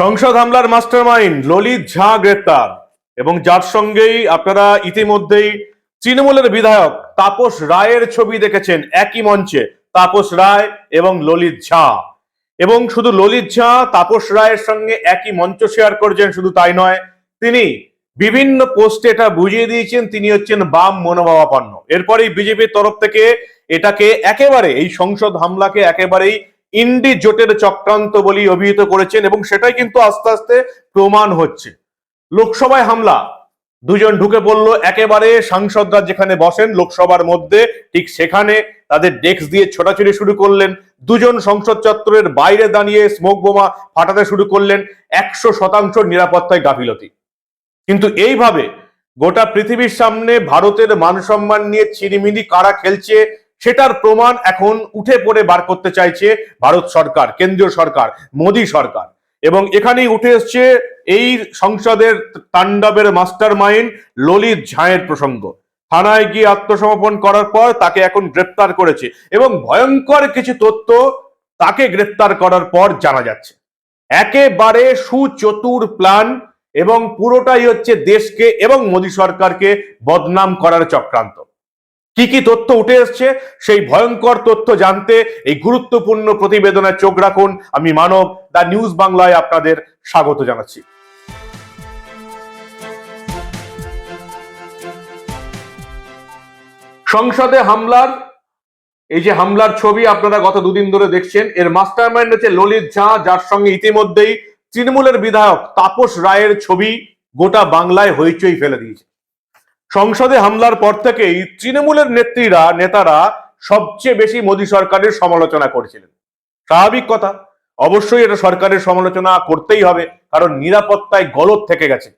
সংসদ হামলার মাস্টারমাইন্ড ললিত ঝা গ্রেপ্তার। এবং যার সঙ্গেই আপনারা ইতিমধ্যেই তৃণমূলের বিধায়ক তাপস রায়ের ছবি দেখেছেন একই মঞ্চে, তাপস রায় এবং ললিত ঝা। এবং শুধু ললিত ঝা, তাপস রায়ের সঙ্গে একই মঞ্চ শেয়ার করছেন, শুধু তাই নয়, তিনি বিভিন্ন পোস্টে এটা বুঝিয়ে দিয়েছেন, তিনি হচ্ছেন বাম মনোভাবাপন্ন এরপরেই বিজেপির তরফ থেকে এটাকে একেবারে, এই সংসদ হামলাকে একেবারেই ইন্ডি জোটের চক্রান্ত বলেই অভিহিত করেছেন এবং সেটাই কিন্তু আস্তে আস্তে প্রমাণ হচ্ছে। লোকসভায় হামলা। দুজন ঢুকে পড়ল একেবারে, সাংসদরা যেখানে বসেন লোকসভার মধ্যে, ঠিক সেখানে তাদের ডেস্ক দিয়ে ছোটাছুটি শুরু করলেন। দুজন সংসদ চত্বরের বাইরে দাঁড়িয়ে স্মোক বোমা ফাটাতে শুরু করলেন। একশো শতাংশ নিরাপত্তায় গাফিলতি। কিন্তু এইভাবে গোটা পৃথিবীর সামনে ভারতের মান সম্মান নিয়ে চিনিমিনি কারা খেলছে সেটার প্রমাণ এখন উঠে পড়ে বার করতে চাইছে ভারত সরকার, কেন্দ্রীয় সরকার, মোদী সরকার। এবং এখানেই উঠে এসছে এই সংসদের তাণ্ডবের মাস্টার মাইন্ড ললিত ঝাঁয়ের প্রসঙ্গ। থানায় গিয়ে আত্মসমর্পণ করার পর তাকে এখন গ্রেপ্তার করেছে এবং ভয়ঙ্কর কিছু তথ্য তাকে গ্রেপ্তার করার পর জানা যাচ্ছে। একেবারে সুচতুর প্ল্যান এবং পুরোটাই হচ্ছে দেশকে এবং মোদী সরকারকে বদনাম করার চক্রান্ত। কি কি তথ্য উঠে এসছে সেই ভয়ঙ্কর তথ্য জানতে এই গুরুত্বপূর্ণ প্রতিবেদনে চোখ রাখুন। আমি মানব দা নিউজ বাংলায় আপনাদের স্বাগত জানাচ্ছি। সংসদে হামলার, এই যে হামলার ছবি আপনারা গত দুদিন ধরে দেখছেন, এর মাস্টার মাইন্ড হচ্ছে ললিত ঝা, যার সঙ্গে ইতিমধ্যেই তৃণমূলের বিধায়ক তাপস রায়ের ছবি গোটা বাংলায় হইচই ফেলে দিয়েছে। সংসদে হামলার পর থেকেই তৃণমূলের নেত্রীরা, নেতারা সবচেয়ে বেশি মোদী সরকারের সমালোচনা করছিলেন। স্বাভাবিক কথা, অবশ্যই এটা সরকারের সমালোচনা করতেই হবে, কারণ নিরাপত্তায় গলত থেকে গেছে।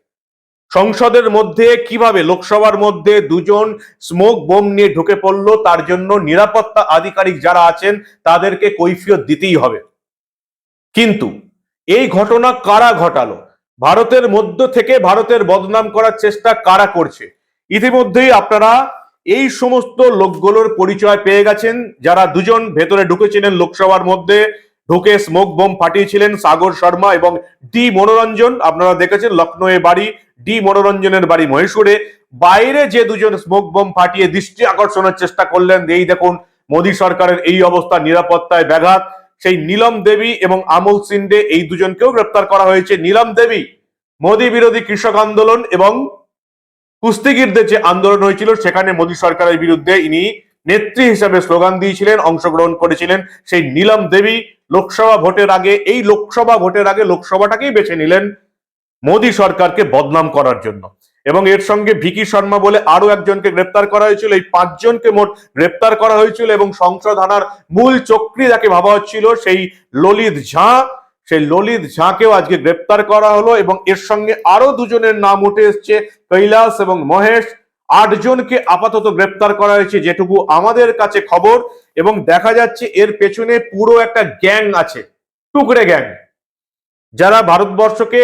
সংসদের মধ্যে কীভাবে, লোকসভার মধ্যে দুজন স্মোক বোম নিয়ে ঢুকে পড়ল, তার জন্য নিরাপত্তা আধিকারিক যারা আছেন, তাদেরকে কৈফিয়ত দিতেই হবে। কিন্তু এই ঘটনা কারা ঘটালো? ভারতের মধ্য থেকে ভারতের বদনাম করার চেষ্টা কারা করছে? ইতিমধ্যেই আপনারা এই সমস্ত লোকগুলোর পরিচয় পেয়ে গেছেন, যারা দুজন ভেতরে ঢুকেছিলেন লোকসভার মধ্যে, ঢুকে স্মোক বোম ফাটিয়েছিলেন সাগর শর্মা এবং ডি মনোরঞ্জন, আপনারা দেখেছেন লখনৌ বাড়ি, ডি মনোরঞ্জনের বাড়ি মহীশূরে, বাইরে যে দুজন স্মোক বোম ফাটিয়ে দৃষ্টি আকর্ষণের চেষ্টা করলেন, এই দেখুন মোদী সরকারের এই অবস্থা, নিরাপত্তায় ব্যাঘাত, সেই নীলম দেবী এবং আমল সিন্ডে এই দুজনকেও গ্রেপ্তার করা হয়েছে। নীলম দেবী, মোদী বিরোধী কৃষক আন্দোলন এবং কুস্তিগিরদের যে আন্দোলন হয়েছিল, সেখানে মোদী সরকারের বিরুদ্ধে ইনি নেত্রী হিসাবে স্লোগান দিয়েছিলেন, অংশগ্রহণ করেছিলেন সেই নীলম দেবী। লোকসভা ভোটের আগে, এই লোকসভা ভোটের আগে লোকসভাটাকেই বেছে নিলেন মোদী সরকারকে বদনাম করার জন্য। এবং এর সঙ্গে ভিকি শর্মা বলে আরও একজনকে গ্রেপ্তার করা হয়েছিল, এই পাঁচজনকে মোট গ্রেপ্তার করা হয়েছিল এবং সংসদ আনার মূল চক্রী যাকে ভাবা হচ্ছিল সেই ললিত ঝাঁ। সেই ললিত ঝাঁকেও আজকে গ্রেপ্তার করা হলো এবং এর সঙ্গে আরও দুজনের নাম উঠে এসছে, কৈলাস এবং মহেশ। আটজনকে আপাতত গ্রেপ্তার করা হয়েছে, যেটুকু আমাদের কাছে খবর। এবং দেখা যাচ্ছে এর পেছনে পুরো একটা গ্যাং আছে, টুকরে গ্যাং। যারা ভারতবর্ষকে,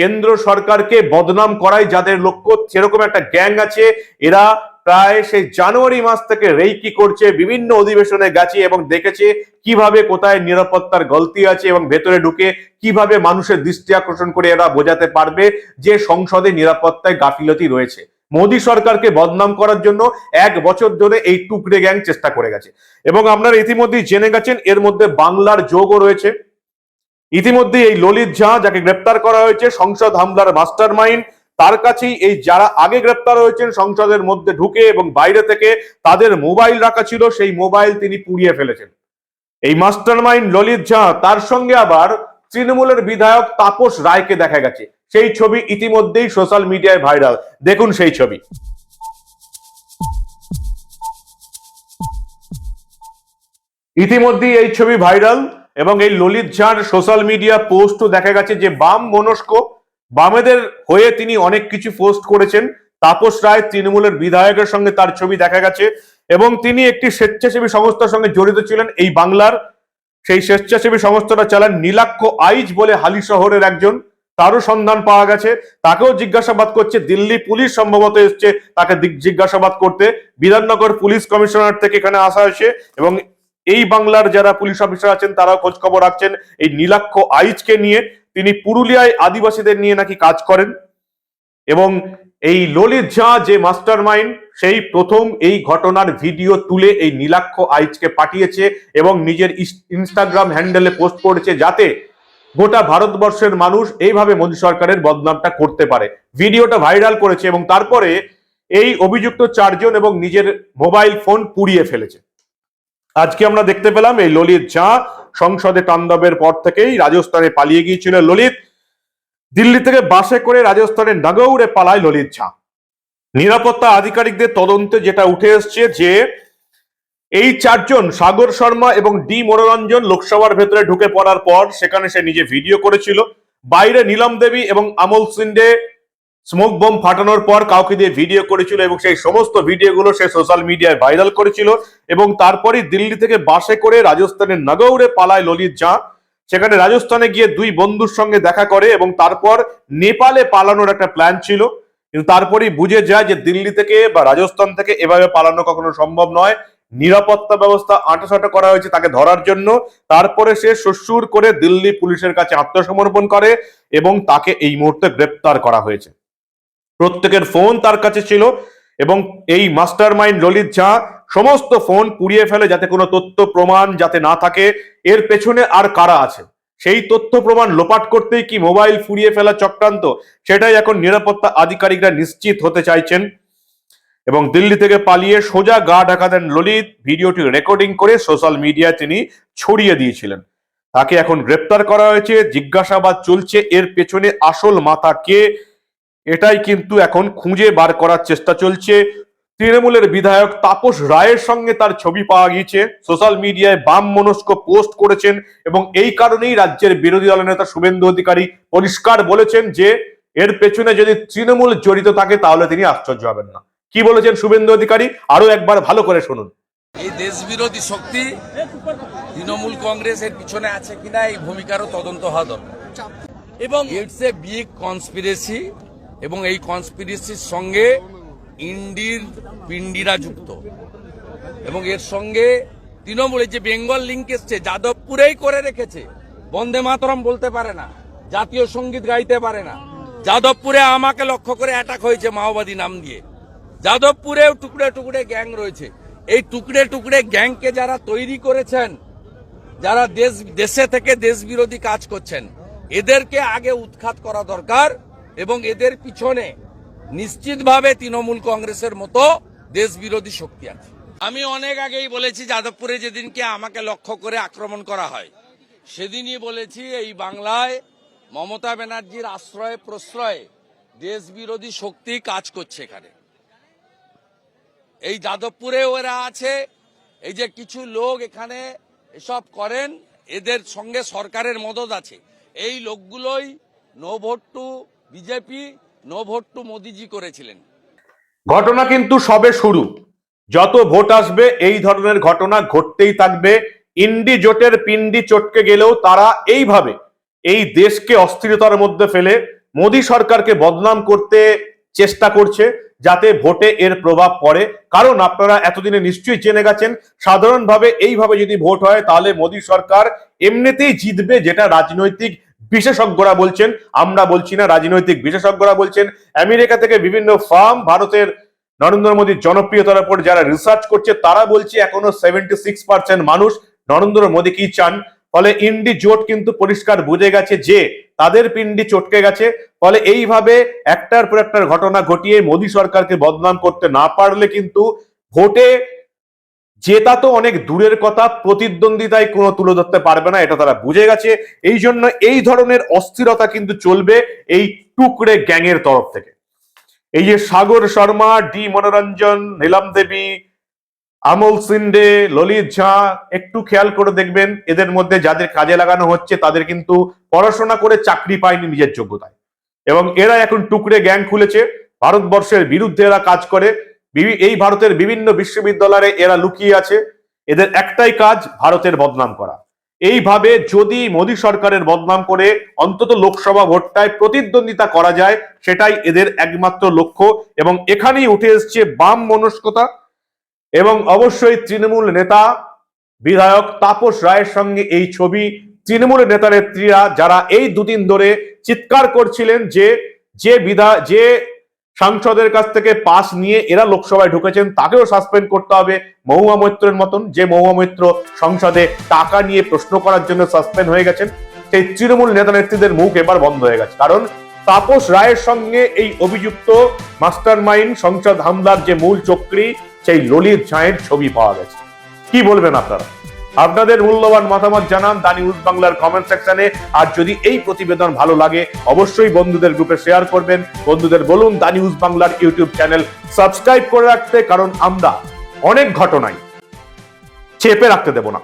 কেন্দ্র সরকারকে বদনাম করায়, যাদের লক্ষ্য সেরকম একটা গ্যাং আছে, এরা প্রায় সেই জানুয়ারি মাস থেকে রেইকি করছে, বিভিন্ন অধিবেশনে গেছে এবং দেখেছে কীভাবে কোথায় নিরাপত্তার গলতি আছে এবং ভেতরে ঢুকে কীভাবে মানুষের দৃষ্টি আকর্ষণ করে এরা বোঝাতে পারবে যে সংসদে নিরাপত্তায় গাফিলতি রয়েছে। মোদী সরকারকে বদনাম করার জন্য এক বছর ধরে এই টুকরে গ্যাং চেষ্টা করে গেছে। এবং আপনারা ইতিমধ্যেই জেনে গেছেন, এর মধ্যে বাংলার যোগও রয়েছে। ইতিমধ্যে এই ললিত ঝা, যাকে গ্রেপ্তার করা হয়েছে, সংসদ হামলার মাস্টার মাইন্ড তার কাছেই এই যারা আগে গ্রেপ্তার হয়েছেন সংসদের মধ্যে ঢুকে এবং বাইরে থেকে তাদের মোবাইল রাখা ছিল, সেই মোবাইল তিনি পুড়িয়ে ফেলেছেন। এই মাস্টার মাইন্ড ললিত ঝা, তার সঙ্গে আবার তৃণমূলের বিধায়ক তাপস রায়কে দেখা গেছে। সেই ছবি ইতিমধ্যেই সোশ্যাল মিডিয়ায় ভাইরাল। দেখুন সেই ছবি। ইতিমধ্যেই এই ছবি ভাইরাল এবং এই ললিত ঝাঁর সোশ্যাল মিডিয়া পোস্টও দেখা গেছে যে বাম মনস্ক বামেদের হয়ে তিনি অনেক কিছু পোস্ট করেছেন। তাপস রায় তৃণমূলের বিধায়কের সঙ্গে তার ছবি দেখা গেছে এবং তিনি একটি স্বেচ্ছাসেবী সংস্থার সঙ্গে জড়িত ছিলেন এই বাংলার। সেই স্বেচ্ছাসেবী সংস্থাটা চালান নীলাক্ষ আইজ বলে হালি শহরের একজন। তারও সন্ধান পাওয়া গেছে। তাকেও জিজ্ঞাসাবাদ করছে। দিল্লি পুলিশ সম্ভবত এসছে তাকে জিজ্ঞাসাবাদ করতে। বিধাননগর পুলিশ কমিশনার থেকে এখানে আসা হয়েছে এবং এই বাংলার যারা পুলিশ অফিসার আছেন, তারাও খোঁজ খবর রাখছেন এই নীলাক্ষ আইজকে নিয়ে। তিনি পুরুলিয়ায় আদিবাসীদের নিয়ে নাকি কাজ করেন। এবং এই ললিত ঝা যে মাস্টার মাইন্ড সেই প্রথম এই ঘটনার ভিডিও তুলে এই নীলাক্ষ আইচকে পাঠিয়েছে এবং নিজের ইনস্টাগ্রাম হ্যান্ডেলে পোস্ট করেছে যাতে গোটা ভারতবর্ষের মানুষ এইভাবে মোদী সরকারের বদনামটা করতে পারে। ভিডিওটা ভাইরাল করেছে এবং তারপরে এই অভিযুক্ত চারজন এবং নিজের মোবাইল ফোন পুড়িয়ে ফেলেছে। আজকে আমরা দেখতে পেলাম এই ললিত ঝা সংসদে তাণ্ডবের পর থেকেই রাজস্থানে পালিয়ে গিয়েছিল ললিত। দিল্লি থেকে বাসে করে রাজস্থানের নাগৌরে পালায় ললিত ঝা। নিরাপত্তা আধিকারিকদের তদন্তে যেটা উঠে এসছে যে, এই চারজন, সাগর শর্মা এবং ডি মনোরঞ্জন লোকসভার ভেতরে ঢুকে পড়ার পর সেখানে সে নিজে ভিডিও করেছিল। বাইরে নীলম দেবী এবং আমল সিন্ডে স্মোক বোম ফাটানোর পর কাউকে দিয়ে ভিডিও করেছিল এবং সেই সমস্ত ভিডিওগুলো সে সোশ্যাল মিডিয়ায় ভাইরাল করেছিল এবং তারপরই দিল্লি থেকে বাসে করে রাজস্থানের নগৌরে পালায় ললিত ঝা। সেখানে রাজস্থানে গিয়ে দুই বন্ধুর সঙ্গে দেখা করে এবং তারপর নেপালে পালানোর একটা প্ল্যান ছিল। কিন্তু তারপরেই বুঝে যায় যে দিল্লি থেকে বা রাজস্থান থেকে এভাবে পালানো কখনো সম্ভব নয়। নিরাপত্তা ব্যবস্থা আঁটাসাঁটা করা হয়েছে তাকে ধরার জন্য। তারপরে সে শ্বশুর করে দিল্লি পুলিশের কাছে আত্মসমর্পণ করে এবং তাকে এই মুহূর্তে গ্রেপ্তার করা হয়েছে। প্রত্যেকের ফোন তার কাছে ছিল এবং এই মাস্টার মাইন্ড ললিত ঝা সমস্ত ফোন পুড়িয়ে ফেলে যাতে কোনো তথ্য প্রমাণ যাতে না থাকে। এর পেছনে আর কারা আছে? সেই তথ্য প্রমাণ লোপাট করতেই কি মোবাইল ফুরিয়ে ফেলা চক্রান্ত? সেটাই এখন নিরাপত্তা আধিকারিকরা নিশ্চিত হতে চাইছেন। এবং দিল্লি থেকে পালিয়ে সোজা গা ঢাকা দেন ললিত। ভিডিওটি রেকর্ডিং করে সোশ্যাল মিডিয়ায় তিনি ছড়িয়ে দিয়েছিলেন। তাকে এখন গ্রেপ্তার করা হয়েছে। জিজ্ঞাসাবাদ চলছে। এর পেছনে আসল মাথা কে? এটাই কিন্তু এখন খুঁজে বার করার চেষ্টা চলছে। তৃণমূলের বিধায়ক তাপস রায়ের সঙ্গে তার ছবি পাওয়া গিয়েছে। সোশ্যাল মিডিয়ায় বাম মনস্ক পোস্ট করেছেন এবং এই কারণেই রাজ্যের বিরোধী দলের নেতা শুভেন্দু অধিকারী পরিষ্কার বলেছেন যে এর পেছনে যদি তৃণমূল জড়িত থাকে তাহলে তিনি আশ্চর্য হবেন না। কি বলেছেন শুভেন্দু অধিকারী? আরও একবার ভালো করে শুনুন। এই দেশ বিরোধী শক্তি তৃণমূল কংগ্রেসের পিছনে আছে কিনা এই ভূমিকারও তদন্ত হওয়া দরকার। এবং ইটস এ বিগ কনস্পিরেসি এবং এই কনস্পিরেসির সঙ্গে ইন্ডির পিন্ডিরা যুক্ত। এবং এর সঙ্গে তৃণমূলের যে বেঙ্গল লিঙ্ক এসছে, যাদবপুরেই করে রেখেছে। বন্দে মাতরম বলতে পারে না, জাতীয় সংগীত গাইতে পারে না। যাদবপুরে আমাকে লক্ষ্য করে অ্যাটাক হয়েছে মাওবাদী নাম দিয়ে। যাদবপুরেও টুকরে টুকরে গ্যাং রয়েছে। এই টুকরে টুকরে গ্যাংকে যারা তৈরি করেছেন, যারা দেশ, দেশে থেকে দেশ বিরোধী কাজ করছেন, এদেরকে আগে উৎখাত করা দরকার। এবং এদের পিছনে নিশ্চিতভাবে তৃণমূল কংগ্রেসের মতো দেশ বিরোধী শক্তি আছে। আমি অনেক আগেই বলেছি যাদবপুরে যেদিনকে আমাকে লক্ষ্য করে আক্রমণ করা হয়, সেদিনই বলেছি এই বাংলায় মমতা ব্যানার্জির আশ্রয় প্রশ্রয়ে দেশ বিরোধী শক্তি কাজ করছে এখানে। এই যাদবপুরে ওরা আছে, এই যে কিছু লোক এখানে এসব করেন, এদের সঙ্গে সরকারের মদত আছে। এই লোকগুলোই no vote to BJP no vote to Modiji করেছিলেন। ঘটনা কিন্তু সবে শুরু। যত ভোট আসবে, এই ধরনের ঘটনা ঘটতেই থাকবে। ইন্ডি জোটের পিন্ডি চটকে গেলেও তারা এইভাবে এই দেশকে অস্থিরতার মধ্যে ফেলে মোদী সরকারকে বদনাম করতে চেষ্টা করছে, যাতে ভোটে এর প্রভাব পড়ে। কারণ আপনারা এতদিনে নিশ্চয়ই জেনে গেছেন, সাধারণভাবে এইভাবে যদি ভোট হয়, তাহলে মোদী সরকার এমনিতেই জিতবে যেটা রাজনৈতিক বিশেষজ্ঞরা বলছেন, আমরা বলছি না, রাজনৈতিক বিশেষজ্ঞরা বলছেন, আমেরিকা থেকে বিভিন্ন ফার্ম ভারতের নরেন্দ্র মোদীর জনপ্রিয়তার উপর যারা রিসার্চ করছে, তারা বলছে এখনও সেভেন্টি সিক্স পার্সেন্ট মানুষ নরেন্দ্র মোদী কি চান। ফলে ইন্ডি জোট কিন্তু পরিষ্কার বুঝে গেছে যে, তাদের পিন্ডি চটকে গেছে। ফলে এইভাবে একটার পর একটার ঘটনা ঘটিয়ে মোদী সরকারকে বদনাম করতে না পারলে কিন্তু ভোটে জেতা তো অনেক দূরের কথা, প্রতিদ্বন্দ্বিতায় কোনো তুলে ধরতে পারবে না, এটা তারা বুঝে গেছে। এই জন্য এই ধরনের অস্থিরতা কিন্তু চলবে এই টুকরে গ্যাংয়ের তরফ থেকে। এই যে সাগর শর্মা, ডি মনোরঞ্জন, নীলাম দেবী, আমল সিন্ডে, ললিত ঝা, একটু খেয়াল করে দেখবেন, এদের মধ্যে যাদের কাজে লাগানো হচ্ছে, তাদের কিন্তু পড়াশোনা করে চাকরি পায়নি নিজের যোগ্যতায়। এবং এরা এখন টুকরে গ্যাং খুলেছে, ভারতবর্ষের বিরুদ্ধে এরা কাজ করে। এই ভারতের বিভিন্ন বিশ্ববিদ্যালয়ে এরা লুকিয়ে আছে। এদের একটাই কাজ, ভারতের বদনাম করা। এইভাবে যদি মোদী সরকারের বদনাম করে অন্তত লোকসভা ভোটটায় প্রতিদ্বন্দ্বিতা করা যায়, সেটাই এদের একমাত্র লক্ষ্য এবং এখানেই উঠে এসছে বাম মনস্কতা এবং অবশ্যই তৃণমূল নেতা, বিধায়ক তাপস রায়ের সঙ্গে এই ছবি। তৃণমূলের নেতা নেত্রীরা যারা এই দুদিন ধরে চিৎকার করছিলেন যে যে বিধা, যে সাংসদের কাছ থেকে পাস নিয়ে এরা লোকসভায় ঢুকেছেন, তাকেও সাসপেন্ড করতে হবে। মহুয়া মৈত্রের মতন যে মহুয়া মৈত্র সংসদে টাকা নিয়ে প্রশ্ন করার জন্য সাসপেন্ড হয়ে গেছেন, সেই তৃণমূল নেতা নেত্রীদের মুখ এবার বন্ধ হয়ে গেছে। কারণ তাপস রায়ের সঙ্গে এই অভিযুক্ত মাস্টার মাইন্ড সংসদ হামলার যে মূল চক্রী, সেই ললিত ঝাঁয়ের ছবি পাওয়া গেছে। কি বলবেন আপনারা? আপনাদের মূল্যবান মতামত জানান দা নিউজ বাংলার কমেন্ট সেকশনে আর যদি এই প্রতিবেদন ভালো লাগে, অবশ্যই বন্ধুদের গ্রুপে শেয়ার করবেন। বন্ধুদের বলুন দা নিউজ বাংলার ইউটিউব চ্যানেল সাবস্ক্রাইব করে রাখতে, কারণ আমরা অনেক ঘটনায় চেপে রাখতে দেব না।